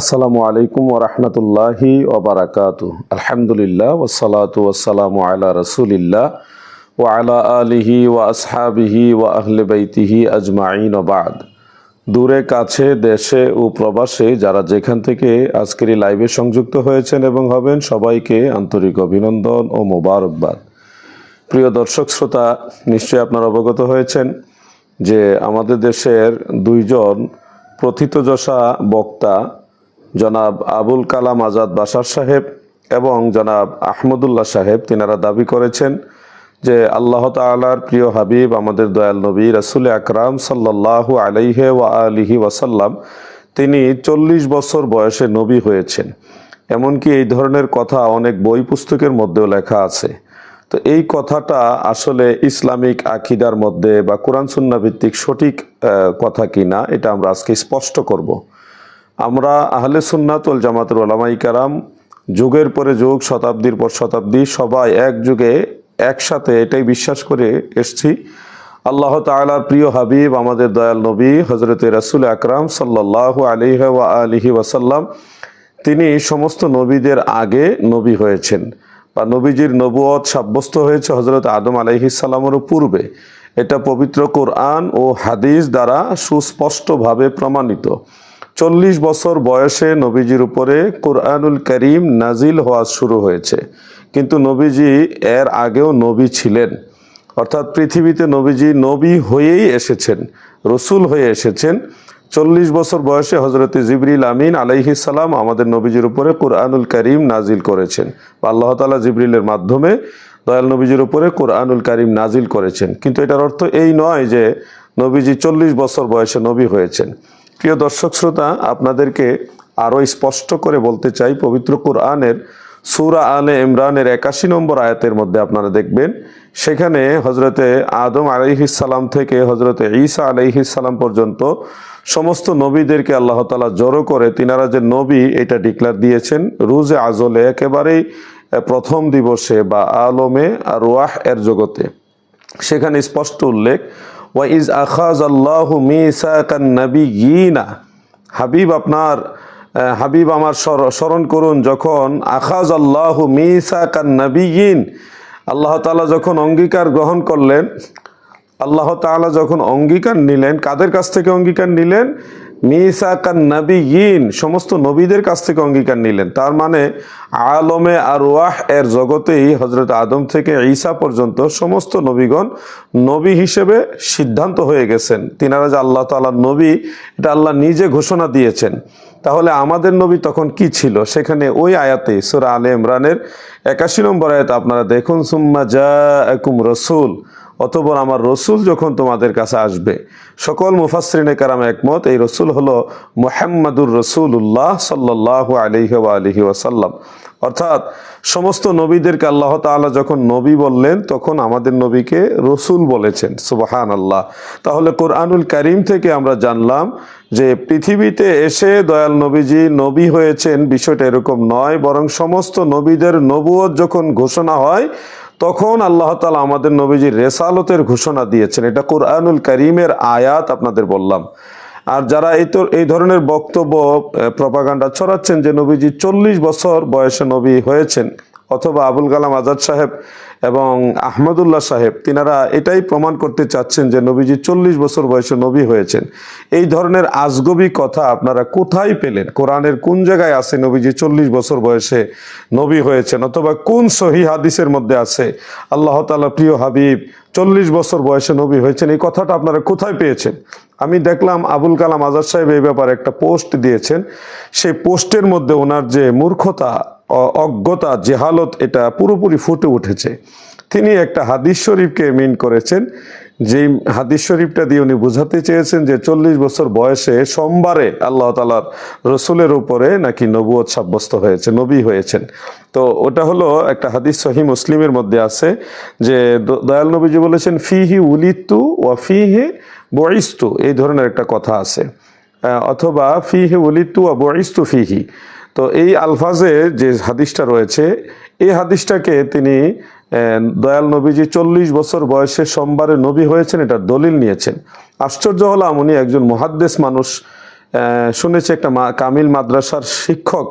আসসালামু আলাইকুম ওরহমতুল্লাহি ওবরাকাত আলহামদুলিল্লাহ ওসালাত ওয়াসালামু আলা রসুলিল্লাহ ও আলা আলিহি ও আসহাবিহি ও আহলে বাইতিহি আজমাইন বাদ। দূরে, কাছে, দেশে ও প্রবাসে যারা যেখান থেকে আজকের এই লাইভে সংযুক্ত হয়েছেন এবং হবেন, সবাইকে আন্তরিক অভিনন্দন ও মোবারকবাদ। প্রিয় দর্শক শ্রোতা, নিশ্চয়ই আপনারা অবগত হয়েছেন যে আমাদের দেশের দুইজন প্রথিতযশা বক্তা জনাব আবুল কালাম আজাদ বাসার সাহেব এবং জনাব আহমদুল্লাহ সাহেব তিনারা দাবি করেছেন যে আল্লাহ তালার প্রিয় হাবিব, আমাদের দয়াল নবী রাসুল আকরাম সাল্লাল্লাহু আলাইহে ওয়া আলিহি ওয়াসাল্লাম, তিনি চল্লিশ বছর বয়সে নবী হয়েছেন। এমনকি এই ধরনের কথা অনেক বই পুস্তকের মধ্যেও লেখা আছে। তো এই কথাটা আসলে ইসলামিক আকিদার মধ্যে বা কোরআন সুন্না ভিত্তিক সঠিক কথা কিনা এটা আমরা আজকে স্পষ্ট করব। আমরা আহলে সুন্নাতুল জামাতুল ওলামাই কারাম, যুগের পরে যুগ, শতাব্দীর পর শতাব্দী, সবাই এক যুগে একসাথে এটাই বিশ্বাস করে এসছি। আল্লাহ তাআলার প্রিয় হাবিব, আমাদের দয়াল নবী হজরত রাসুল আকরাম সাল্লাহ আলিহ আলিহি ওয়াসাল্লাম, তিনি সমস্ত নবীদের আগে নবী হয়েছেন। বা নবীজির নবুয়ত সাব্যস্ত হয়েছে হজরত আদম আলাইহিসাল্লামেরও পূর্বে। এটা পবিত্র কোরআন ও হাদিস দ্বারা সুস্পষ্টভাবে প্রমাণিত। চল্লিশ বছর বয়সে নবীজির উপরে কোরআনুল করিম নাজিল হওয়া শুরু হয়েছে। কিন্তু নবীজি এর আগেও নবী ছিলেন। অর্থাৎ পৃথিবীতে নবীজি নবী হয়েই এসেছেন, রসুল হয়ে এসেছেন। চল্লিশ বছর বয়সে হজরত জিবরিল আমিন আলাইহিস সালাম আমাদের নবীজির উপরে কোরআনুল করিম নাজিল করেছেন। বা আল্লাহ তালা জিবরিলের মাধ্যমে দয়াল নবীজির উপরে কোরআনুল করিম নাজিল করেছেন। কিন্তু এটার অর্থ এই নয় যে নবীজি চল্লিশ বছর বয়সে নবী হয়েছেন। প্রিয় দর্শক শ্রোতা, আপনাদেরকে আরও স্পষ্ট করে বলতে চাই, পবিত্র কোরআনের সুরা আলে ইমরানের একাশি নম্বর আয়াতের মধ্যে আপনারা দেখবেন, সেখানে হজরতে আদম আলাইহিসাল্লাম থেকে হজরতে ঈসা আলাইহিসাল্লাম পর্যন্ত সমস্ত নবীদেরকে আল্লাহ তালা জড়ো করে তিনারা যে নবী, এটা ডিক্লার দিয়েছেন, রুজে আজলে একেবারেই প্রথম দিবসে বা আলমে আর ওয়াহ এর জগতে। সেখানে স্পষ্ট উল্লেখ ওয়া ইজ আখাজ আল্লাহ মিসাকান নবিয়িনা। হাবিব আপনার হাবিব আমার স্মরণ করুন, যখন আখাজ আল্লাহ মিসাকান নবিয়িন, আল্লাহ তালা যখন অঙ্গীকার গ্রহণ করলেন, আল্লাহ তালা যখন অঙ্গীকার নিলেন, কাদের কাছ থেকে অঙ্গীকার নিলেন? মিসাকান নবীন সমস্ত নবীদের কাছ থেকে অঙ্গীকার নিলেন। তার মানে আলমে আর ওয়াহ এর জগতেই হজরত আদম থেকে ঈসা পর্যন্ত সমস্ত নবীগণ নবী হিসেবে সিদ্ধান্ত হয়ে গেছেন। তিনারা যে আল্লাহ তাআলার নবী, এটা আল্লাহ নিজে ঘোষণা দিয়েছেন। তাহলে আমাদের নবী তখন কি ছিল? সেখানে ওই আয়াতে সুরা আলে ইমরানের একাশি নম্বর আয়াত আপনারা দেখুন, সুম্মা জা একুম রসুল। অতপর আমার রসুল যখন তোমাদের কাছে আসবে, সকল মুফাসরিনে কারাম একমত, এই রসুল হলো মুহাম্মাদুর রসুল্লাহ সাল্লাহ আলিহি আলিহি ওয়াসাল্লাম। অর্থাৎ সমস্ত নবীদেরকে আল্লাহ তাআলা যখন নবী বললেন, তখন আমাদের নবীকে রসুল বলেছেন সুবাহান আল্লাহ তাহলে কোরআনুল করিম থেকে আমরা জানলাম যে পৃথিবীতে এসে দয়াল নবীজি নবী হয়েছেন, বিষয়টা এরকম নয়, বরং সমস্ত নবীদের নবুয়ত যখন ঘোষণা হয় তখন আল্লাহ তালা আমাদের নবীজির রেসালতের ঘোষণা দিয়েছেন। এটা কোরআনুল করিমের আয়াত আপনাদের বললাম। আর যারা এই তো, এই ধরনের বক্তব্য প্রপাগান্ডা ছড়াচ্ছেন যে নবীজি চল্লিশ বছর বয়সে নবী হয়েছেন। অথবা আবুল কালাম আজাদ সাহেব এবং আহমদুল্লাহ সাহেব, তিনারা এটাই প্রমাণ করতে চাচ্ছেন যে নবীজি চল্লিশ বছর বয়সে নবী হয়েছেন। এই ধরনের আজগবি কথা আপনারা কোথায় পেলেন? কোরআনের কোন জায়গায় আছে নবীজি চল্লিশ বছর বয়সে নবী হয়েছেন? অথবা কোন সহি হাদিসের মধ্যে আছে, আল্লাহ তাআলা প্রিয় হাবিব, চল্লিশ বছর বয়সে নবী হয়েছেন, এই কথাটা আপনারা কোথায় পেয়েছেন? আমি দেখলাম আবুল কালাম আজাদ সাহেব এই ব্যাপারে একটা পোস্ট দিয়েছেন। সেই পোস্টের মধ্যে ওনার যে মূর্খতা অজ্ঞতা, জেহালত, এটা পুরোপুরি ফুটে উঠেছে। তিনি একটা হাদিস শরীফকে মিন করেছেন, যেই হাদিস শরীফটা দিয়ে উনি বোঝাতে চেয়েছেন যে চল্লিশ বছর বয়সে সোমবারে আল্লাহ তালার রসুলের উপরে নাকি নবুয়ত সাব্যস্ত হয়েছে, নবী হয়েছেন। তো ওটা হলো একটা হাদিস সহি মুসলিমের মধ্যে আছে যে দয়াল নবীজি বলেছেন, ফিহি উলিতু ওয়া ফিহে বইস্তু এই ধরনের একটা কথা আছে। অথবা, ফিহি উলিতু ওয়া বইস্তু ফিহি তো এই আলফাজে যে হাদিসটা রয়েছে, এই হাদিসটাকে তিনি দয়াল নবীজি চল্লিশ বছর বয়সে সোমবারে নবী হয়েছেন এটার দলিল নিয়েছেন। আশ্চর্য হলাম উনি একজন মহাদ্দেশ মানুষ শুনেছি একটা কামিল মাদ্রাসার শিক্ষক।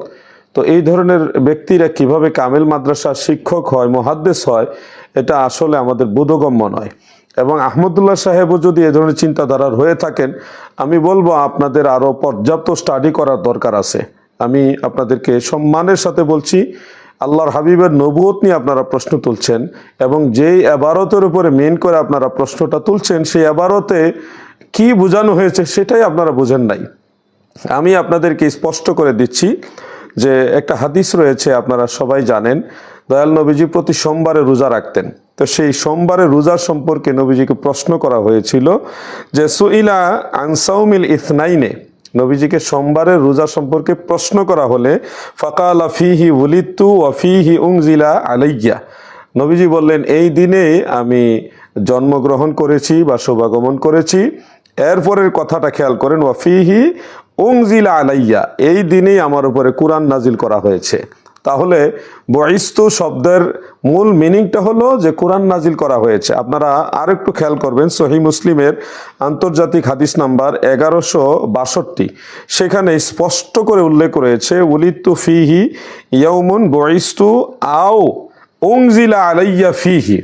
তো এই ধরনের ব্যক্তিরা কীভাবে কামিল মাদ্রাসার শিক্ষক হয় মহাদ্দেশ হয়, এটা আসলে আমাদের বোধগম্য নয়। এবং আহমদুল্লাহ সাহেবও যদি এ ধরনের চিন্তাধারার হয়ে থাকেন, আমি বলব আপনাদের আরও পর্যাপ্ত স্টাডি করার দরকার আছে। আমি আপনাদেরকে সম্মানের সাথে বলছি, আল্লাহর হাবিবের নবুয়ত নিয়ে আপনারা প্রশ্ন তুলছেন এবং যেই এবারতের উপরে মেন করে আপনারা প্রশ্নটা তুলছেন, সেই এবারতে কি বোঝানো হয়েছে সেটাই আপনারা বুঝেন নাই। আমি আপনাদেরকে স্পষ্ট করে দিচ্ছি যে একটা হাদিস রয়েছে, আপনারা সবাই জানেন, দয়াল নবীজি প্রতি সোমবারে রোজা রাখতেন। তো সেই সোমবারে রোজা সম্পর্কে নবীজিকে প্রশ্ন করা হয়েছিল যে, সুইলা আনসাউমিল ইথনাইনে নবীজিকে সোমবারের রোজা সম্পর্কে প্রশ্ন করা হলে, ফাকালা ফিহি উলিত্তু অফিহি উংজিলা আলাইয়া। নবীজি বললেন, এই দিনে আমি জন্মগ্রহণ করেছি বা শোভাগমন করেছি। এরপরের কথাটা খেয়াল করেন ওয়াফিহি উংজিলা আলাইয়া। এই দিনেই আমার উপরে কোরআন নাজিল করা হয়েছে। তাহলে বয়স্তু শব্দের মূল মিনিংটা হলো যে কোরআন নাজিল করা হয়েছে। আপনারা আর একটু খেয়াল করবেন সহি মুসলিমের আন্তর্জাতিক হাদিস নাম্বার এগারোশো বাষট্টি। সেখানে স্পষ্ট করে উল্লেখ রয়েছে উলিত্তু ফিহি ইয়ৌমুন বয়স্তু আও ওংজিলা আলাইয়া ফিহি।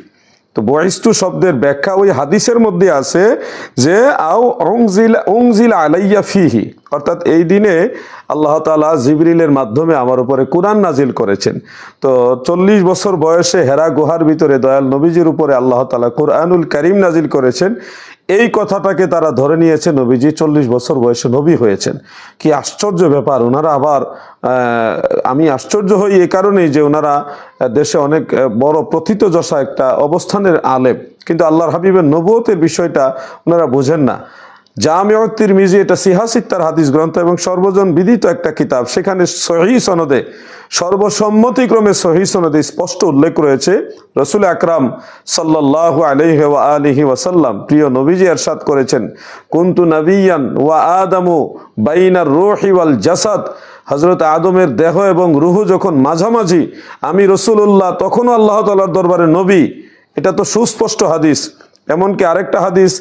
তো বয়স্তু শব্দের ব্যাখ্যা ওই হাদিসের মধ্যে আছে যে আও অংজিল অংজিল আলাইয়া ফিহি। অর্থাৎ এই দিনে আল্লাহ তালা জিবরিলের মাধ্যমে আমার উপরে কোরআন নাজিল করেছেন। তো চল্লিশ বছর বয়সে হেরা গুহার ভিতরে দয়াল নবীজির উপরে আল্লাহ তালা কোরআনুল করিম নাজিল করেছেন। এই কথাটাকে তারা ধরে নিয়েছে নবীজি চল্লিশ বছর বয়সে নবী হয়েছেন। কি আশ্চর্য ব্যাপার ওনারা আবার আমি আশ্চর্য হই এ কারণেই যে ওনারা দেশে অনেক বড় প্রথিতযশা একটা অবস্থানের আলেম। কিন্তু আল্লাহর হাবিবের নবুয়তের বিষয়টা ওনারা বোঝেন না। জামিউ তিরমিজি, এটা সিহাসিত্তার হাদিস গ্রন্থ এবং সর্বজন বিদিত একটা কিতাব। সেখানে সহি সনদে, সর্বসম্মতিক্রমে সহি সনদে স্পষ্ট উল্লেখ রয়েছে, রসুল আকরাম সাল্লাল্লাহু আলাইহি ওয়া আলিহি ওয়াসাল্লাম প্রিয় নবীজি এরশাদ করেছেন, কুনতু নবিয়ান ওয়া আদামু বাইনার রূহি ওয়াল জাসাদ। হজরত আদমের দেহ এবং রুহু যখন মাঝামাঝি, আমি রসুল্লাহ তখনও আল্লাহ তালার দরবারে নবী। এটা তো সুস্পষ্ট হাদিস। এমনকি আরেকটা হাদিস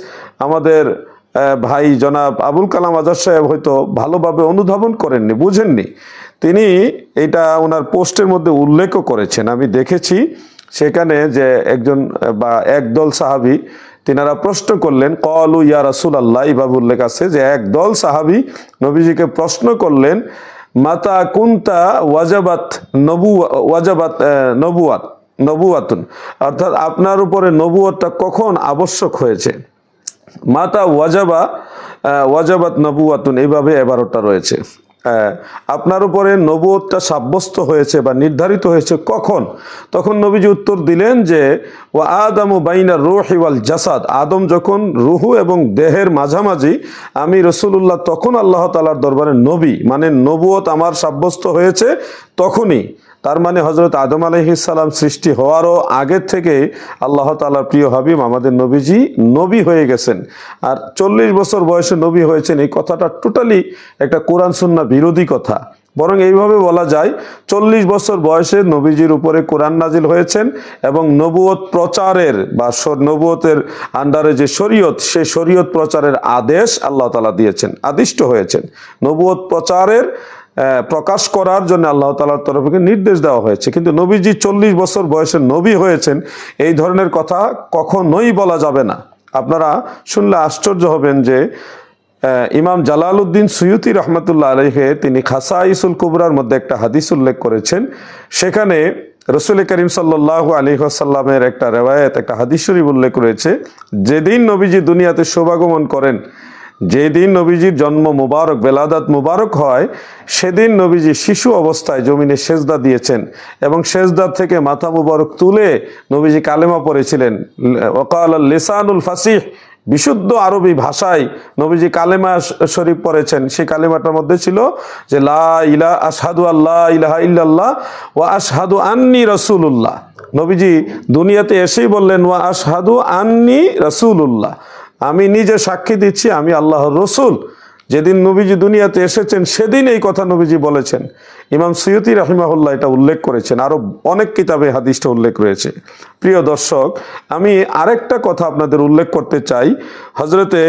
আমাদের ভাই জনাব আবুল কালাম আজাদ সাহেব হয়তো ভালোভাবে অনুধাবন করেননি, বুঝেননি। তিনি এটা ওনার পোস্টের মধ্যে উল্লেখও করেছেন। আমি দেখেছি সেখানে যে একজন বা একদল সাহাবি তিনারা প্রশ্ন করলেন, কলু ইয়া রাসুল আল্লাহ এইভাবে উল্লেখ আছে যে একদল সাহাবি নবীজিকে প্রশ্ন করলেন, মাতা কুন্তা ওয়াজাবাত নবু, ওয়াজাবাত নবুয়াত, নবুয়াতুন? অর্থাৎ আপনার উপরে নবুয়তটা কখন আবশ্যক হয়েছে? মাতা ওয়াজাবা ওয়াজাবাত নবুয়াতুন এইভাবে এবারোটা রয়েছে। আপনার উপরে নবুয়তটা সাব্যস্ত হয়েছে বা নির্ধারিত হয়েছে কখন? তখন নবীজি উত্তর দিলেন যে ও আদামু বাইনা রুহি ওয়াল জাসাদ। আদম যখন রুহু এবং দেহের মাঝামাঝি, আমি রসুল্লাহ তখন আল্লাহ তালার দরবারে নবী মানে নবুয়ত আমার সাব্যস্ত হয়েছে তখনই। তার মানে হজরত আদম আলহিসাল্লাম সৃষ্টি হওয়ারও আগের থেকে আল্লাহ তালার প্রিয় হাবিব, আমাদের নবীজি নবী হয়ে গেছেন। আর চল্লিশ বছর বয়সে নবী হয়েছেন, এই কথাটা টোটালি একটা কোরআন সুন্না বিরোধী কথা। বরং এইভাবে বলা যায়, চল্লিশ বছর বয়সে নবীজির উপরে কোরআন নাজিল হয়েছেন এবং নবুয়ত প্রচারের বা নবুয়তের আন্ডারে যে শরীয়ত, সে শরীয়ত প্রচারের আদেশ আল্লাহ তালা দিয়েছেন, আদিষ্ট হয়েছেন। নবুয়ত প্রচারের প্রকাশ করার জন্য আল্লাহ তালার তরফ থেকে নির্দেশ দেওয়া হয়েছে। কিন্তু নবীজি চল্লিশ বছর বয়সে নবী হয়েছেন, এই ধরনের কথা কখনোই বলা যাবে না। আপনারা শুনলে আশ্চর্য হবেন যে ইমাম জালাল উদ্দিন সুয়ুতি রহমতুল্লাহ আলহে তিনি খাসা ইসুল কুবরার মধ্যে একটা হাদিস উল্লেখ করেছেন। সেখানে রসুল করিম সাল্লাহ আলী আসাল্লামের একটা রেওয়ায়ত, একটা হাদিস শরীফ উল্লেখ রয়েছে। যেদিন নবীজি দুনিয়াতে শোভাগমন করেন যেদিন নবীজির জন্ম মুবারক, বেলাদাত মুবারক হয়, সেদিন নবীজি শিশু অবস্থায় জমিনে সেজদা দিয়েছেন এবং সেজদার থেকে মাথা মুবারক তুলে নবীজি কালেমা পড়েছিলেন। ওকাল লিসানুল ফাসিহ, বিশুদ্ধ আরবি ভাষায় নবীজি কালেমা শরীফ পড়েছেন। সেই কালেমাটার মধ্যে ছিল যে, লা ইলা, আশহাদু আল্লাহ ইলাহা ইল্লাল্লাহ ওয়া আশহাদু আন্নি রাসূলুল্লাহ। নবীজি দুনিয়াতে এসেই বললেন, ওয়া আশহাদু আন্নি রাসূলুল্লাহ। আমি নিজে সাক্ষী দিচ্ছি, আমি আল্লাহর রসুল। যেদিন নবীজি দুনিয়াতে এসেছেন, সেদিন এই কথা নবীজি বলেছেন। ইমাম সৈয়দি রাহিমাহুল্লাহ এটা উল্লেখ করেছেন। আরও অনেক কিতাবে হাদিসটা উল্লেখ রয়েছে। প্রিয় দর্শক, আমি আরেকটা কথা আপনাদের উল্লেখ করতে চাই। হজরতে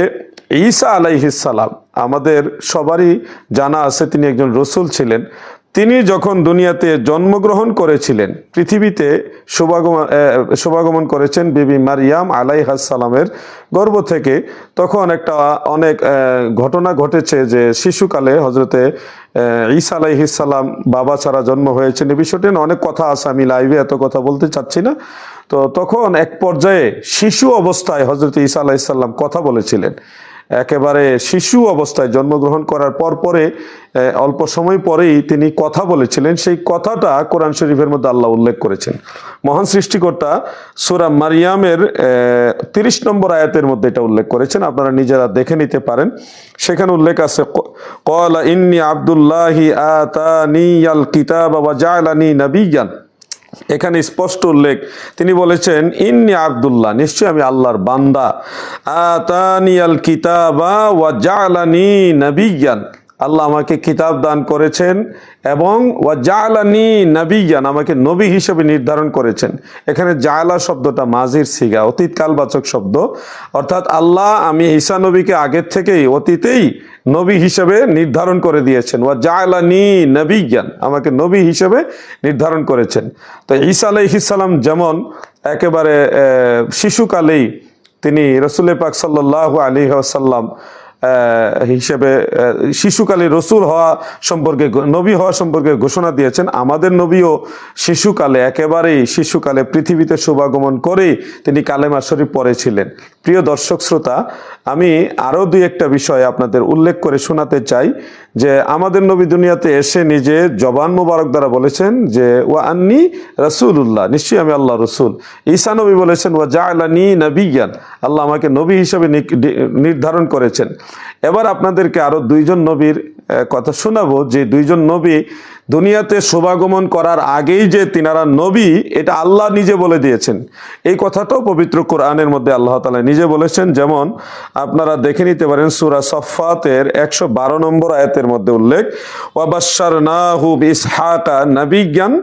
ঈসা আলাইহিসালাম আমাদের সবারই জানা আছে তিনি একজন রসুল ছিলেন। তিনি যখন দুনিয়াতে জন্মগ্রহণ করেছিলেন, পৃথিবীতে শুভাগমন শুভাগমন করেছেন বিবি মারিয়াম আলাইহাসালামের গর্ব থেকে, তখন একটা অনেক ঘটনা ঘটেছে যে শিশুকালে হজরতে ঈসা আলাইহিসাল্লাম বাবা ছাড়া জন্ম হয়েছেন। এই বিষয়টি নিয়ে অনেক কথা আছে, আমি লাইভে এত কথা বলতে চাচ্ছি না। তো তখন এক পর্যায়ে শিশু অবস্থায় হজরত ঈসা আলাইসাল্লাম কথা বলেছিলেন। একেবারে শিশু অবস্থায় জন্মগ্রহণ করার পর পরে অল্প সময় পরেই তিনি কথা বলেছিলেন। সেই কথাটা কোরআন শরীফের মধ্যে আল্লাহ উল্লেখ করেছেন। মহান সৃষ্টিকর্তা সুরা মারিয়ামের তিরিশ নম্বর আয়াতের মধ্যে এটা উল্লেখ করেছেন। আপনারা নিজেরা দেখে নিতে পারেন। সেখানে উল্লেখ আছে কলা ইন্নি আবদুল্লাহি আতানিয়াল কিতাব ওয়া জাআলানি নাবিয়ান। এখানে স্পষ্ট উল্লেখ। তিনি বলেছেন, ইন্নি আবদুল্লাহ, নিশ্চয়ই আমি আল্লাহর বান্দা। আতানিয়াল কিতাবা ওয়া জালানি নবিয়ান। আল্লাহ আমাকে কিতাব দান করেছেন এবং ওয়া জালানি নবিয়ান, আমাকে নবী হিসেবে নির্ধারণ করেছেন। এখানে জালা শব্দটা মাজির সিগা অতীত কালবাচক শব্দ। অর্থাৎ আল্লাহ আমি ঈসা নবীকে আগের থেকেই, অতীতেই নবী হিসেবে নির্ধারণ করে দিয়েছেন। ওয়া জালানি নবিয়ান, আমাকে নবী হিসেবে নির্ধারণ করেছেন। তো ঈসা আলাইহিসাল্লাম যেমন একেবারে শিশুকালেই তিনি রসুল পাক সাল্লাহ আলী আসাল্লাম হিসেবে শিশুকালে রসুল হওয়া সম্পর্কে নবী হওয়া সম্পর্কে ঘোষণা দিয়েছেন। আমাদের নবীও শিশুকালে একেবারেই শিশুকালে পৃথিবীতে শুভাগমন করেই তিনি কালেমা শরীফ পড়েছিলেন। প্রিয় দর্শক শ্রোতা, আমি আরও দুই একটা বিষয় আপনাদের উল্লেখ করে শোনাতে চাই, যে আমাদের নবী দুনিয়াতে এসে নিজে জবান মুবারক দ্বারা বলেছেন যে, ওয়া আন্নি রাসূলুল্লাহ নিশ্চয়ই আমি আল্লাহ রসুল। ঈসা নবী বলেছেন, ওয়া জাআলানি নবিয়ান আল্লাহ আমাকে নবী হিসেবে নির্ধারণ করেছেন। এবার আপনাদেরকে আরও দুইজন নবীর কথা শোনাবো। যে দুইজন নবী দুনিয়াতে শোভাগমন করার আগেই যে তিনারা নবী, এটা আল্লাহ নিজে বলে দিয়েছেন। এই কথাটাও পবিত্র কোরআনের মধ্যে আল্লাহ তালা নিজে বলেছেন। যেমন আপনারা দেখে নিতে পারেন সুরা সফাতের একশো বারো নম্বর আয়াতের মধ্যে উল্লেখ ওয়াবাসার নাহু ইসহাকা নবিজ্ঞান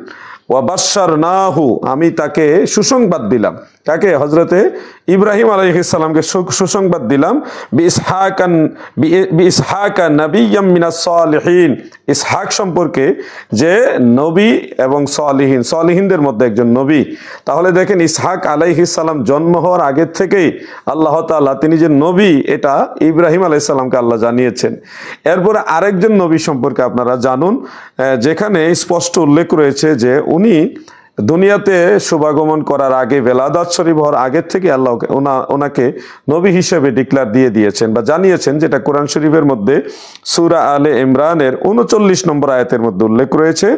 ওয়াবাসার নাহু আমি তাকে সুসংবাদ দিলাম। কাকে হজরতে ইব্রাহিম আলাইহিসাল্লামকে সু- সুসংবাদ দিলাম বি ইসহাকান বি ইসহাকা সম্পর্কে যে নবী এবং সালিহিন, সালিহিনদের মধ্যে একজন নবী। তাহলে দেখেন ইসহাক আলাইহিসাল্লাম জন্ম হওয়ার আগের থেকেই আল্লাহ তাআলা তিনি যে নবী, এটা ইব্রাহিম আলাইসাল্লামকে আল্লাহ জানিয়েছেন। এরপরে আরেকজন নবী সম্পর্কে আপনারা জানুন যেখানে স্পষ্ট উল্লেখ রয়েছে যে উনি দুনিয়াতে শুভাগমন করার আগে বেলাদাত শরীফ হওয়ার আগের থেকে আল্লাহ ওনা ওনাকে নবী হিসেবে ডিক্লার দিয়ে দিয়েছেন বা জানিয়েছেন যেটা কোরআন শরীফের মধ্যে সুরা আলে ইমরানের উনচল্লিশ নম্বর আয়াতের মধ্যে উল্লেখ রয়েছে।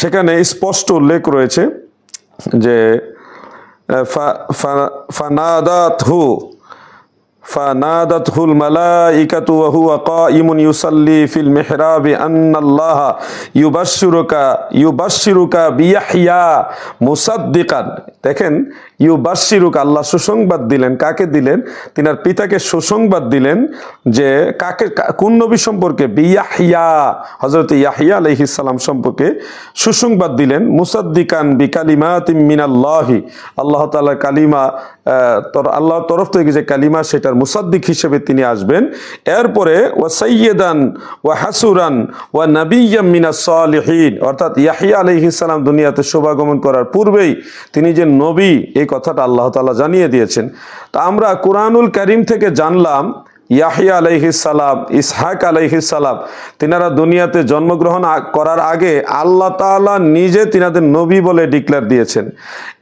সেখানে স্পষ্ট উল্লেখ রয়েছে যে ফানাদাত হু فنادته الملائكة وهو قائم يصلي في المحراب أن الله يبشرك يبشرك بيحيى مصدقا দেখেন ইউবাশিরুক আল্লাহ সুসংবাদ দিলেন কাকে দিলেন তিনার পিতাকে সুসংবাদ দিলেন যে কাকে কা- কোন নবী সম্পর্কে বিয়াহিয়া হজরত ইয়াহিয়া আলহিসাল্লাম সম্পর্কে সুসংবাদ দিলেন মুসাদ্দিকান বিকালিমাত মিনাল্লাহি আল্লাহ তাআলার কালিমা আহ, তর- আল্লাহর তরফ থেকে যে কালিমা সেটার মুসাদ্দিক হিসেবে তিনি আসবেন। এরপরে, ওয়া সৈয়দান ওয়া হাসুরান ওয়া মিনা সালিহিন। অর্থাৎ ইয়াহিয়া আলাইহিস সালাম দুনিয়াতে শোভাগমন করার পূর্বেই তিনি যে নবী, এই কথাটা আল্লাহ তাআলা জানিয়ে দিয়েছেন। তা আমরা কোরআনুল করিম থেকে জানলাম ইয়াহিয়া আলাইহিস সালাম, ইসহাক আলাইহিস সালাম, তিনারা দুনিয়াতে জন্মগ্রহণ করার আগে আল্লাহ তাআলা নিজে তিনাদের নবী বলে ডিক্লেয়ার দিয়েছেন।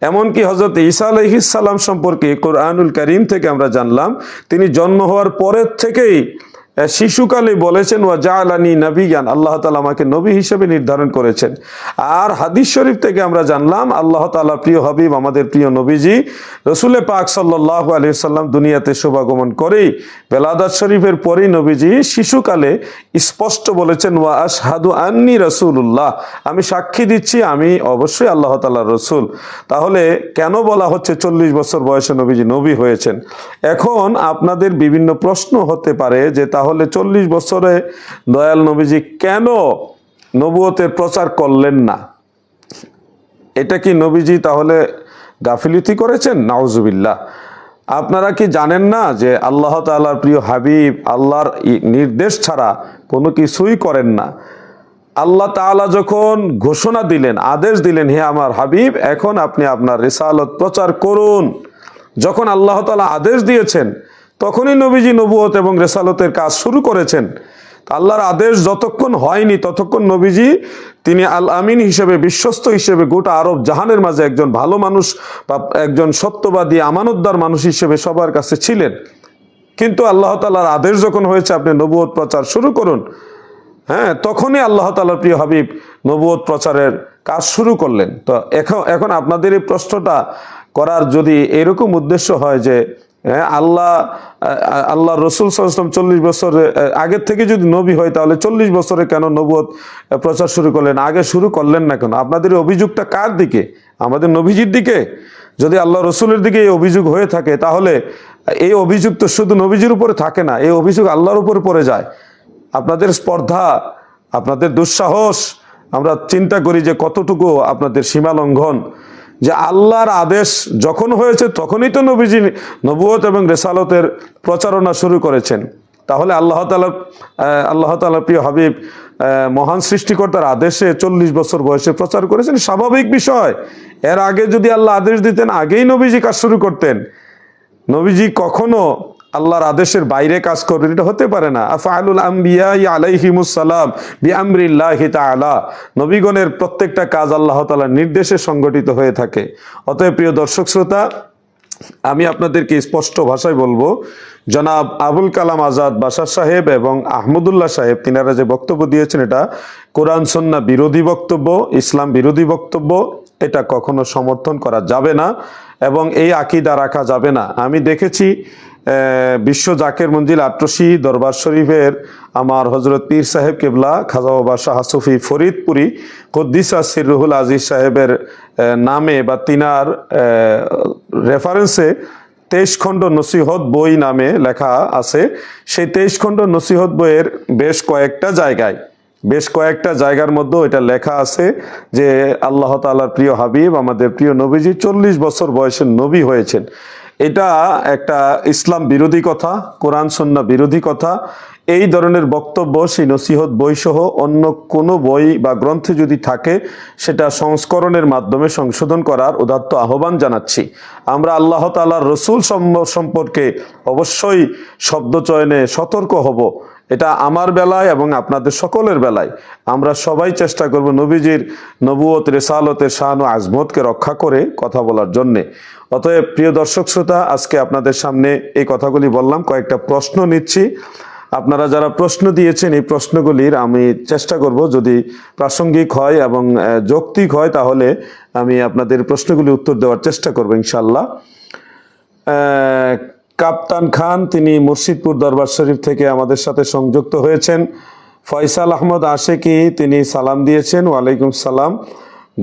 এমনকি হজরত ঈসা সালাম সম্পর্কে কোরআনুল করিম থেকে আমরা জানলাম, তিনি জন্ম হওয়ার পরের থেকেই শিশুকালে বলেছেন, ওয়া জালানি নবিয়ান আল্লাহ তালা আমাকে নবী হিসেবে নির্ধারণ করেছেন। আর হাদিস শরীফ থেকে আমরা জানলাম, আল্লাহ তালা প্রিয় হাবিব, আমাদের প্রিয় নবীজি, রসুলে পাক সাল্লাল্লাহু আলাইহি সাল্লাম দুনিয়াতে শোভাগমন করেই, বেলাদাত শরীফের পরেই নবীজি শিশুকালে স্পষ্ট বলেছেন, ওয়া আশহাদু আন্নি রাসূলুল্লাহ আমি সাক্ষী দিচ্ছি, আমি অবশ্যই আল্লাহ তাআলার রসুল। তাহলে কেন বলা হচ্ছে চল্লিশ বছর বয়সে নবীজি নবী হয়েছেন? এখন আপনাদের বিভিন্ন প্রশ্ন হতে পারে যে, তাহলে চল্লিশ বছরে দয়াল নবীজি কেন নবুয়তের প্রচার করলেন না? এটা কি নবীজি তাহলে গাফিলিতি করেছেন? নাউজুবিল্লাহ। আপনারা কি জানেন না যে আল্লাহ তাআলার প্রিয় হাবিব আল্লাহর নির্দেশ ছাড়া কোনো কিছুই করেন না? আল্লাহ তাআলা যখন ঘোষণা দিলেন, আদেশ দিলেন, হে আমার হাবিব, এখন আপনি আপনার রিসালত প্রচার করুন। যখন আল্লাহ তাআলা আদেশ দিয়েছেন তখনই নবীজি নবুয়ত এবং রেসালতের কাজ শুরু করেছেন। আল্লাহর আদেশ যতক্ষণ হয়নি, ততক্ষণ নবীজি তিনি আল আমিন হিসেবে, বিশ্বস্ত হিসেবে গোটা আরব জাহানের মাঝে একজন ভালো মানুষ বা একজন সত্যবাদী, আমানতদার মানুষ হিসেবে সবার কাছে ছিলেন। কিন্তু আল্লাহ তালার আদেশ যখন হয়েছে, আপনি নবুয়ত প্রচার শুরু করুন। হ্যাঁ তখনই আল্লাহ তালার প্রিয় হাবিব নবুয়ত প্রচারের কাজ শুরু করলেন। তো এখন এখন আপনাদের এই প্রশ্নটা করার যদি এরকম উদ্দেশ্য হয় যে আল্লাহ আল্লাহ রসুল সাল্লাম চল্লিশ বছর আগের থেকে যদি নবী হয় তাহলে চল্লিশ বছরে কেন নবুয়ত প্রচার শুরু করলেন? আগে শুরু করলেন না কেন? আপনাদের অভিযোগটা কার দিকে? আমাদের নবীজির দিকে? যদি আল্লাহ রসুলের দিকে এই অভিযোগ হয়ে থাকে, তাহলে এই অভিযোগ তো শুধু নবীজির উপরে থাকে না, এই অভিযোগ আল্লাহর উপরে পড়ে যায়। আপনাদের স্পর্ধা, আপনাদের দুঃসাহস, আমরা চিন্তা করি যে কতটুকু আপনাদের সীমা লঙ্ঘন যে আল্লাহর আদেশ যখন হয়েছে তখনই তো নবীজি নবুয়ত এবং রেসালতের প্রচারণা শুরু করেছেন। তাহলে আল্লাহ তালা আল্লাহ তালা প্রিয় হাবিব মহান সৃষ্টিকর্তার আদেশে চল্লিশ বছর বয়সে প্রচার করেছেন। স্বাভাবিক বিষয়, এর আগে যদি আল্লাহ আদেশ দিতেন, আগেই নবীজি কাজ শুরু করতেন। নবীজি কখনো আল্লাহর আদেশের বাইরে কাজ করবেন, এটা হতে পারে না। আফআলুল আম্বিয়া আলাইহিমুসালাম বিআমরিল্লাহি তাআলা। নবীগণের প্রত্যেকটা কাজ আল্লাহ তাআলার নির্দেশে সংগঠিত হয়ে থাকে। অতএব প্রিয় দর্শক শ্রোতা, আমি আপনাদেরকে স্পষ্ট ভাষায় বলব, জনাব আবুল কালাম আজাদ বাসার সাহেব এবং আহমদুল্লাহ সাহেব, তিনারা যে বক্তব্য দিয়েছেন এটা কোরআন সন্না বিরোধী বক্তব্য, ইসলাম বিরোধী বক্তব্য, এটা কখনো সমর্থন করা যাবে না এবং এই আকিদা রাখা যাবে না। আমি দেখেছি বিশ্ব জাকের মঞ্জিল আট্রসি দরবার শরীফের আমার হজরত পীর সাহেব কেবলা, খাজা বাবা শাহ সুফি ফরিদপুরি, কদ্দিসা সিরুহুল আজিজ সাহেবের নামে বা তিনার রেফারেন্সে তেইশ খণ্ড নসিহত বই নামে লেখা আছে। সেই তেইশ খণ্ড নসিহত বইয়ের বেশ কয়েকটা জায়গায়, বেশ কয়েকটা জায়গার মধ্যে এটা লেখা আছে যে আল্লাহ তাআলার প্রিয় হাবিব, আমাদের প্রিয় নবীজি চল্লিশ বছর বয়সের নবী হয়েছেন। এটা একটা ইসলাম বিরোধী কথা কোরআন সন্না বিরোধী কথা। এই ধরনের বক্তব্য সেই নসিহত বইসহ অন্য কোনো বই বা গ্রন্থে যদি থাকে, সেটা সংস্করণের মাধ্যমে সংশোধন করার উদাত্ত আহ্বান জানাচ্ছি। আমরা আল্লাহ তালার রসুল সম্পর্কে অবশ্যই শব্দ চয়নে সতর্ক হব। এটা আমার বেলায় এবং আপনাদের সকলের বেলায়। আমরা সবাই চেষ্টা করব নবীজির নবুয়ত, রেসালতের শান ও আজমতকে রক্ষা করে কথা বলার জন্যে। অতএব প্রিয় দর্শক শ্রোতা, আজকে আপনাদের সামনে এই কথাগুলি বললাম, কয়েকটা প্রশ্ন নিচ্ছি। আপনারা যারা প্রশ্ন দিয়েছেন এই প্রশ্নগুলির আমি চেষ্টা করব যদি প্রাসঙ্গিক হয় এবং যৌক্তিক হয় তাহলে আমি আপনাদের প্রশ্নগুলি উত্তর দেওয়ার চেষ্টা করব ইনশাল্লাহ কাপ্তান খান, তিনি মুর্শিদপুর দরবার শরীফ থেকে আমাদের সাথে সংযুক্ত হয়েছেন। ফয়সাল আহমদ আশেকি, তিনি সালাম দিয়েছেন, ওয়ালাইকুম সালাম।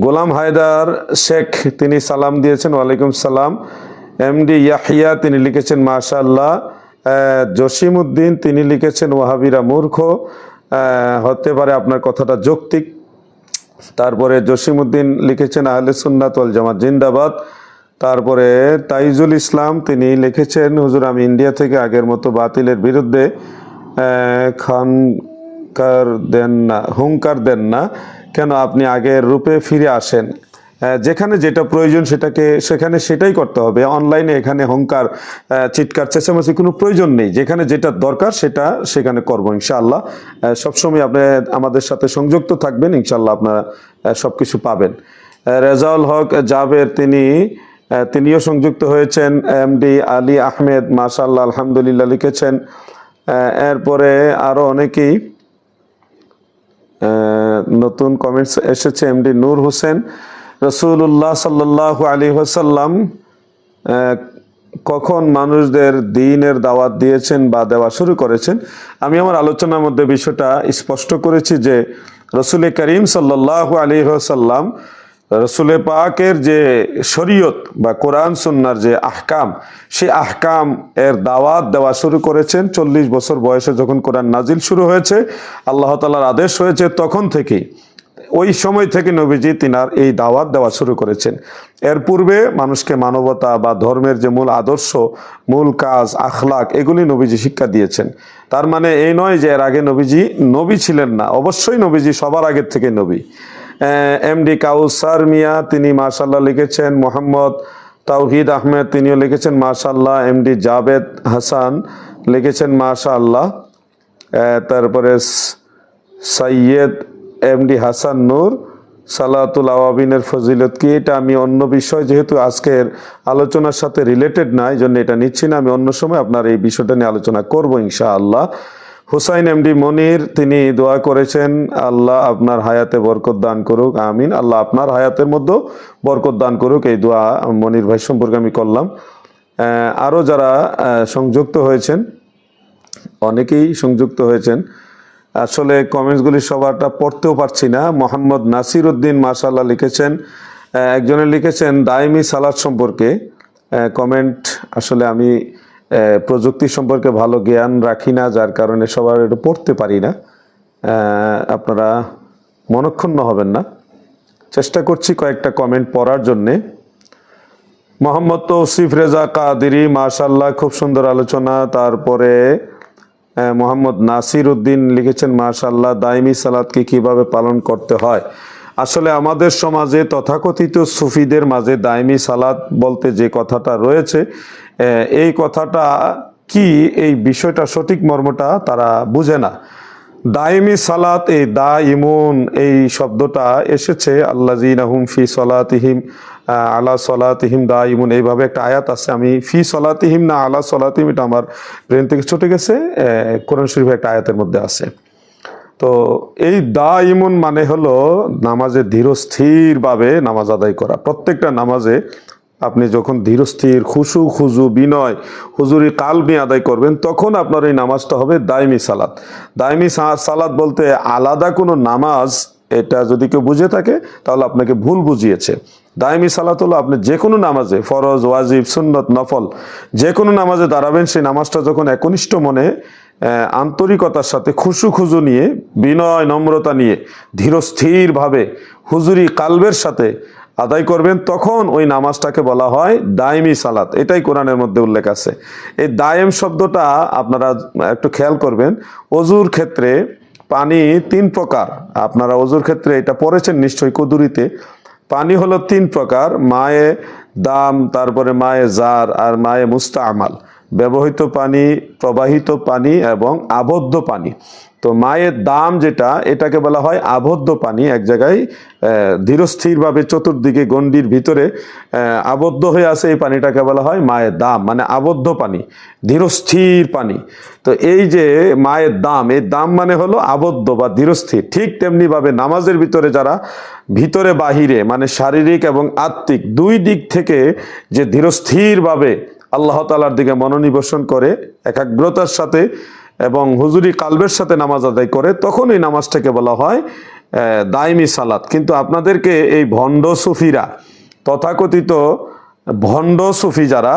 গোলাম হায়দার শেখ, তিনি সালাম দিয়েছেন, ওয়ালাইকুম সালাম। এমডি ইয়াহিয়া, তিনি লিখেছেন মাশাল্লাহ জসিম উদ্দিন তিনি লিখেছেন, ওয়াহাবিরা মূর্খ। হতে পারে আপনার কথাটা যৌক্তিক। তারপরে জসিমউদ্দিন লিখেছেন, আহলে সুন্নাত ওয়াল জামাত, জিন্দাবাদ। তারপরে তাইজুল ইসলাম, তিনি লিখেছেন, হুজুর, আমি ইন্ডিয়া থেকে আগের মতো বাতিলের বিরুদ্ধে খানকার দেন না হুঙ্কার দেন না। কেন আপনি আগের রূপে ফিরে আসেন? যেখানে যেটা প্রয়োজন সেটাকে, সেখানে সেটাই করতে হবে। অনলাইনে এখানে হংকার চিৎকার, চেঁচামেচি কোনো প্রয়োজন নেই। যেখানে যেটা দরকার সেটা সেখানে করব, ইনশাআল্লাহ। সবসময় আপনি আমাদের সাথে সংযুক্ত থাকবেন, ইনশাআল্লাহ আপনারা সব কিছু পাবেন। রেজাউল হক জাবের তিনি তিনিও সংযুক্ত হয়েছেন, এমডি আলী আহমেদ মাশাল্লাহ আলহামদুলিল্লাহ লিখেছেন। এরপরে আরও অনেকেই নতুন কমেন্টস এসেছে, এমডি নূর হোসেন। রসুল্লাহ সাল্লাহ আলী ওসাল্লাম কখন মানুষদের দিনের দাওয়াত দিয়েছেন বা দেওয়া শুরু করেছেন, আমি আমার আলোচনার মধ্যে বিষয়টা স্পষ্ট করেছি যে রসুল করিম সাল্লাহ আলী ওসাল্লাম রসুলে পাকের যে শরীয়ত বা কোরআন সুন্নার যে আহকাম, সেই আহকাম এর দাওয়াত দেওয়া শুরু করেছেন। চল্লিশ বছর বয়সে যখন কোরআন নাজিল শুরু হয়েছে, আল্লাহ তালার আদেশ হয়েছে তখন থেকেই। ওই সময় থেকে নবীজি তিনার এই দাওয়াত দেওয়া শুরু করেছেন। এর পূর্বে মানুষকে মানবতা বা ধর্মের যে মূল আদর্শ, মূল কাজ, আখলাক, এগুলি নবীজি শিক্ষা দিয়েছেন। তার মানে এই নয় যে এর আগে নবীজি নবী ছিলেন না, অবশ্যই নবীজি সবার আগের থেকে নবী। এমডি কাউসার মিয়া, তিনি মার্শাল্লাহ লিখেছেন, মোহাম্মদ তাওহিদ আহমেদ, তিনিও লিখেছেন মাশাল্লাহ এমডি জাবেদ হাসান লিখেছেন মাশাল্লাহ তারপরে সৈয়দ এমডি হাসান নূর সালাতুল আওয়াবিনের ফজিলত কি? এটা আমি অন্য বিষয়, যেহেতু আজকের আলোচনার সাথে রিলেটেড না এই জন্য এটা নিচ্ছি না। আমি অন্য সময় আপনার এই বিষয়টা নিয়ে আলোচনা করব ইনশা আল্লাহ হুসাইন এমডি মনির, তিনি দোয়া করেছেন, আল্লাহ আপনার হায়াতে বরকত দান করুক, আমিন। আল্লাহ আপনার হায়াতের মধ্যেও বরকত দান করুক, এই দোয়া মনির ভাই সম্পর্কে আমি করলাম। আরও যারা সংযুক্ত হয়েছেন, অনেকেই সংযুক্ত হয়েছেন। আসলে কমেন্টসগুলি সবারটা পড়তেও পারছি না। মোহাম্মদ নাসির উদ্দিন মাশাল্লাহ লিখেছেন একজনে লিখেছেন দায়মি সালাদ সম্পর্কে কমেন্ট আসলে আমি প্রযুক্তি সম্পর্কে ভালো জ্ঞান রাখি না, যার কারণে সবার এটা পড়তে পারি না। আপনারা মনক্ষুণ্ণ হবেন না। চেষ্টা করছি কয়েকটা কমেন্ট পড়ার জন্যে। মোহাম্মদ তৌসিফ রেজা কাদিরি মাশাল্লাহ খুব সুন্দর আলোচনা। তারপরে মোহাম্মদ নাসির উদ্দিন লিখেছেন মাশাল্লাহ দাইমি সালাদকে কীভাবে পালন করতে হয়? আসলে আমাদের সমাজে তথাকথিত সুফিদের মাঝে দাইমি সালাদ বলতে যে কথাটা রয়েছে এই কথাটা কি, এই বিষয়টা সঠিক মর্মটা তারা বুঝে না। দাইমি সালাত এই দা ইমুন এই শব্দটা এসেছে আল্লাজিনাহুম ফি সলাতিহিম আলা সলাতিহিম দা ইমুন এইভাবে একটা আয়াত আছে, আমি ফি সলাতিহিম না আলা সলাতিহিম, এটা আমার ব্রেন থেকে ছুটে গেছে কোরআন শরীফে একটা আয়াতের মধ্যে আছে। তো এই দা ইমুন মানে হলো নামাজে ধীরস্থিরভাবে নামাজ আদায় করা। প্রত্যেকটা নামাজে আপনি যখন ধীরস্থির, খুশু, খুজু, বিনয়, হুজুরি কালবি আদায় করবেন, তখন আপনার এই নামাজটা হবে দায়মি সালাত। দায়মি সালাত বলতে আলাদা কোনো নামাজ, এটা যদি কেউ বুঝে থাকে, তাহলে আপনাকে ভুল বুঝিয়েছে। দাইমি সালাত হলো আপনি যে কোনো নামাজে, ফরজ, ওয়াজিব, সুন্নত, নফল যে কোনো নামাজে দাঁড়াবেন, সেই নামাজটা যখন একনিষ্ঠ মনে আন্তরিকতার সাথে খুশু খুজু নিয়ে, বিনয়, নম্রতা নিয়ে ধীরস্থিরভাবে হুজুরি কালবের সাথে আদায় করবেন, তখন ওই নামাজটাকে বলা হয় দায়মি সালাত। এটাই কোরআনের মধ্যে উল্লেখ আছে। এই দায়েম শব্দটা আপনারা একটু খেয়াল করবেন, অজুর ক্ষেত্রে পানি তিন প্রকার। আপনারা অজুর ক্ষেত্রে এটা পড়েছেন নিশ্চয়ই কুদুরিতে। পানি হলো তিন প্রকার, মায়ে দাম, তারপরে মায়ে জার আর মায়ে মুস্তা আমাল ব্যবহৃত পানি, প্রবাহিত পানি এবং আবদ্ধ পানি। মায়ের দাম যেটা, এটাকে বলা হয় আবদ্ধ পানি, এক জায়গায় ধীরস্থিরভাবে চতুর্দিকে গণ্ডির ভিতরে আবদ্ধ হয়ে আছে এই পানিটাকে বলা হয় মায়ের দাম মানে আবদ্ধ পানি, ধীরস্থির পানি। তো এই যে মায়ের দাম এই দাম মানে হলো আবদ্ধ বা ধীরস্থির। ঠিক তেমনিভাবে নামাজের ভিতরে যারা ভিতরে বাহিরে মানে শারীরিক এবং আত্মিক, দুই দিক থেকে যে ধীরস্থিরভাবে আল্লাহ তালার দিকে মনোনিবেশন করে, একাগ্রতার সাথে এবং হুজুরি কালবের সাথে নামাজ আদায় করে তখন এই নামাজটাকে বলা হয় দায়মি সালাত। কিন্তু আপনাদেরকে এই ভণ্ড সুফিরা, তথাকথিত ভণ্ড সুফি যারা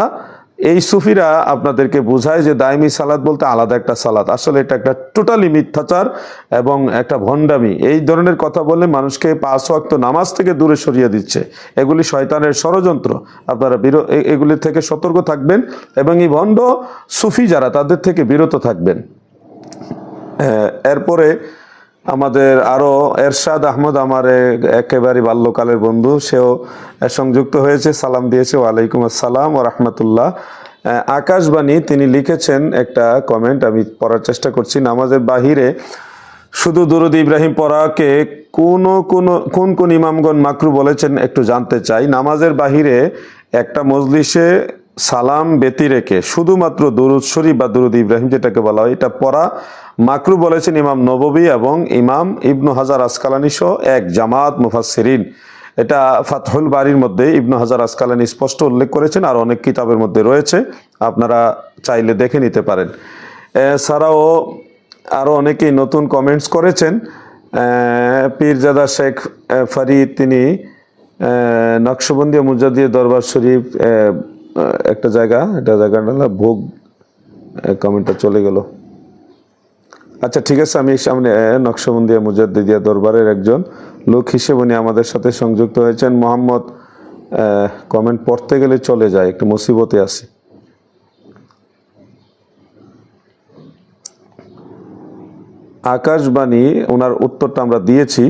এই সুফিরা আপনাদেরকে বোঝায় যে দায়মি সালাদ বলতে আলাদা একটা সালাদ। আসলে এটা একটা টোটালি মিথ্যাচার এবং একটা ভণ্ডামি। এই ধরনের কথা বলে মানুষকে পাঁচ ওয়াক্ত নামাজ থেকে দূরে সরিয়ে দিচ্ছে। এগুলি শয়তানের ষড়যন্ত্র। আপনারা এগুলি থেকে সতর্ক থাকবেন এবং এই ভণ্ড সুফি যারা, তাদের থেকে বিরত থাকবেন। এরপরে আমাদের আরও এরশাদ আহমদ আমার একেবারে বাল্যকালের বন্ধু, সেও সংযুক্ত হয়েছে, সালাম দিয়েছে, ওয়ালাইকুম আসসালাম ও রহমতুল্লাহ। আকাশবাণী, তিনি লিখেছেন একটা কমেন্ট আমি পড়ার চেষ্টা করছি, নামাজের বাহিরে শুধু দুরুদ ইব্রাহিম পড়াকে কোন কোন কোন কোন ইমামগণ মাকরু বলেছেন একটু জানতে চাই। নামাজের বাহিরে একটা মজলিসে সালাম ব্যতি রেখে শুধুমাত্র দুরুদ শরীফ বা দুরুদ ইব্রাহিম যেটাকে বলা হয়, এটা পড়া মাকরু বলেছেন ইমাম নববী এবং ইমাম ইবনু হাজার আসকালানি সহ এক জামাত মুফাসসিরিন। এটা ফাতহুল বাড়ির মধ্যে ইবনু হাজার আসকালানি স্পষ্ট উল্লেখ করেছেন আর অনেক কিতাবের মধ্যে রয়েছে আপনারা চাইলে দেখে নিতে পারেন। এছাড়াও আরও অনেকেই নতুন কমেন্টস করেছেন পীরজাদা শেখ ফরিদ তিনি আহ, নকশবন্দি মুজাদ্দিয়া দরবার শরীফ একটা জায়গা এটা জায়গাটা ভোগ কমেন্টটা চলে গেল। আচ্ছা ঠিক আছে, আমি সামনে নকশবন্দিয়া মুজাদ্দিদিয়া দরবারের একজন লোক হিসেবে উনি আমাদের সাথে সংযুক্ত হয়েছেন। মোহাম্মদ কমেন্ট পড়তে গেলে চলে যায়, একটু মুসিবতে আছি। আকাশবাণী ওনার উত্তরটা আমরা দিয়েছি।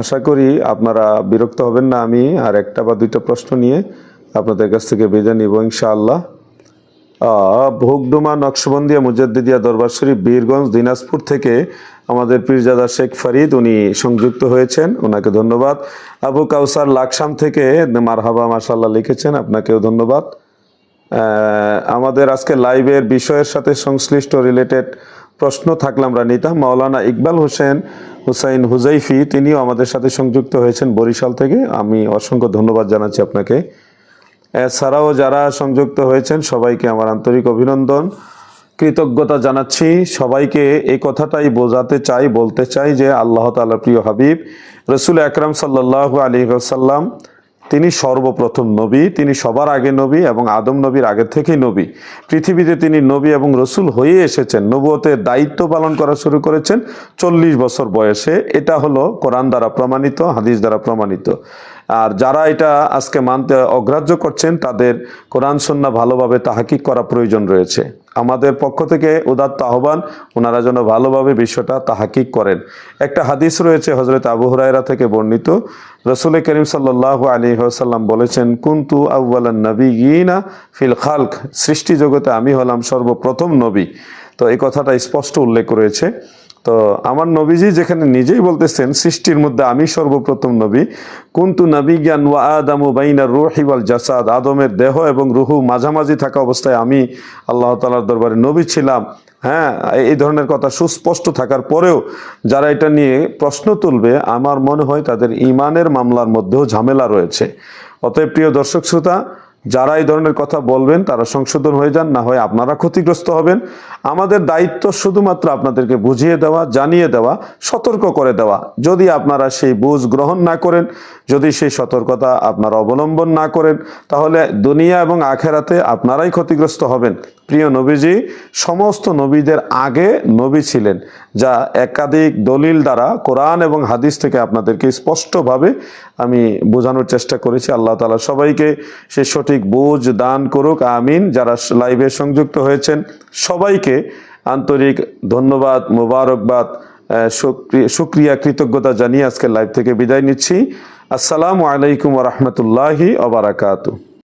আশা করি আপনারা বিরক্ত হবেন না আমি আর একটা বা দুইটা প্রশ্ন নিয়ে আপনাদের কাছ থেকে বিদায় নিব, ইনশাআল্লাহ। ভোগডুমা, নকশবন্দিয়া, মুজাদ্দিদিয়া, দরবার শরীফ, বীরগঞ্জ, দিনাজপুর থেকে আমাদের পীরজাদা শেখ ফরিদ উনি সংযুক্ত হয়েছেন। ওনাকে ধন্যবাদ। আবু কাউসার লাকসাম থেকে মারহাবা মাশাল্লাহ লিখেছেন। আপনাকেও ধন্যবাদ। আমাদের আজকে লাইভের বিষয়ের সাথে সংশ্লিষ্ট রিলেটেড প্রশ্ন থাকলে আমরা নিতাম। মাওলানা ইকবাল হোসেন হুসাইন হুজাইফি, তিনিও আমাদের সাথে সংযুক্ত হয়েছেন বরিশাল থেকে। আমি অসংখ্য ধন্যবাদ জানাচ্ছি আপনাকে। এছাড়াও যারা সংযুক্ত হয়েছেন, সবাইকে আমার আন্তরিক অভিনন্দন। কৃতজ্ঞতা জানাচ্ছি। সবাইকে এই কথাটাই বোঝাতে চাই, বলতে চাই যে আল্লাহ তাআলার প্রিয় হাবিব, রসুল আকরাম সাল্লাহ আলী সাল্লাম তিনি সর্বপ্রথম নবী, তিনি সবার আগে নবী এবং আদম নবীর আগে থেকেই নবী। পৃথিবীতে তিনি নবী এবং রসুল হয়ে এসেছেন, নবুয়তের দায়িত্ব পালন করা শুরু করেছেন চল্লিশ বছর বয়সে। এটা হলো কোরআন দ্বারা প্রমাণিত, হাদিস দ্বারা প্রমাণিত। আর যারা এটা আজকে মানতে অগ্রাহ্য করছেন, তাদের কোরআন সন্না ভালোভাবে তাহাকিক করা প্রয়োজন রয়েছে। আমাদের পক্ষ থেকে উদাত্ত আহ্বান, ওনারা যেন ভালোভাবে বিষয়টা তাহাকিক করেন। একটা হাদিস রয়েছে হজরত আবু হুরায়রা থেকে বর্ণিত। রসুল করিম সাল্লাহ আলী সাল্লাম বলেছেন, কুন্তু আউ্বালান নবী গিনা ফিল খালক। সৃষ্টি জগতে আমি হলাম সর্বপ্রথম নবী। তো এই কথাটা স্পষ্ট উল্লেখ করেছে তো আমার নবীজি যেখানে নিজেই বলতেছেন, সৃষ্টির মধ্যে আমি সর্বপ্রথম নবী। কুন্তু নবী জ্ঞান ওয়া আদামু বাইনার রুহি ওয়াল জাসাদ, আদমের দেহ এবং রুহু মাঝামাঝি থাকা অবস্থায় আমি আল্লাহ তালার দরবারে নবী ছিলাম। হ্যাঁ এই ধরনের কথা সুস্পষ্ট থাকার পরেও যারা এটা নিয়ে প্রশ্ন তুলবে, আমার মনে হয় তাদের ইমানের মামলার মধ্যেও ঝামেলা রয়েছে। অতএব প্রিয় দর্শক শ্রোতা যারা এই ধরনের কথা বলবেন, তারা সংশোধন হয়ে যান, না হয় আপনারা ক্ষতিগ্রস্ত হবেন। আমাদের দায়িত্ব শুধুমাত্র আপনাদেরকে বুঝিয়ে দেওয়া, জানিয়ে দেওয়া, সতর্ক করে দেওয়া। যদি আপনারা সেই বুঝ গ্রহণ না করেন, যদি সেই সতর্কতা আপনারা অবলম্বন না করেন, তাহলে দুনিয়া এবং আখেরাতে আপনারাই ক্ষতিগ্রস্ত হবেন। প্রিয় নবীজি, সমস্ত নবীদের আগে নবী ছিলেন, যা একাধিক দলিল দ্বারা কোরআন এবং হাদিস থেকে আপনাদেরকে স্পষ্টভাবে আমি বোঝানোর চেষ্টা করেছি। আল্লাহ তালা সবাইকে সে সঠিক বুঝ দান করুক, আমিন। যারা লাইভে সংযুক্ত হয়েছেন, সবাইকে আন্তরিক ধন্যবাদ, মোবারকবাদ সুক্রিয়া কৃতজ্ঞতা জানিয়ে আজকে লাইভ থেকে বিদায় নিচ্ছি। আসসালামু আলাইকুম রহমতুল্লাহি অবরাকাতু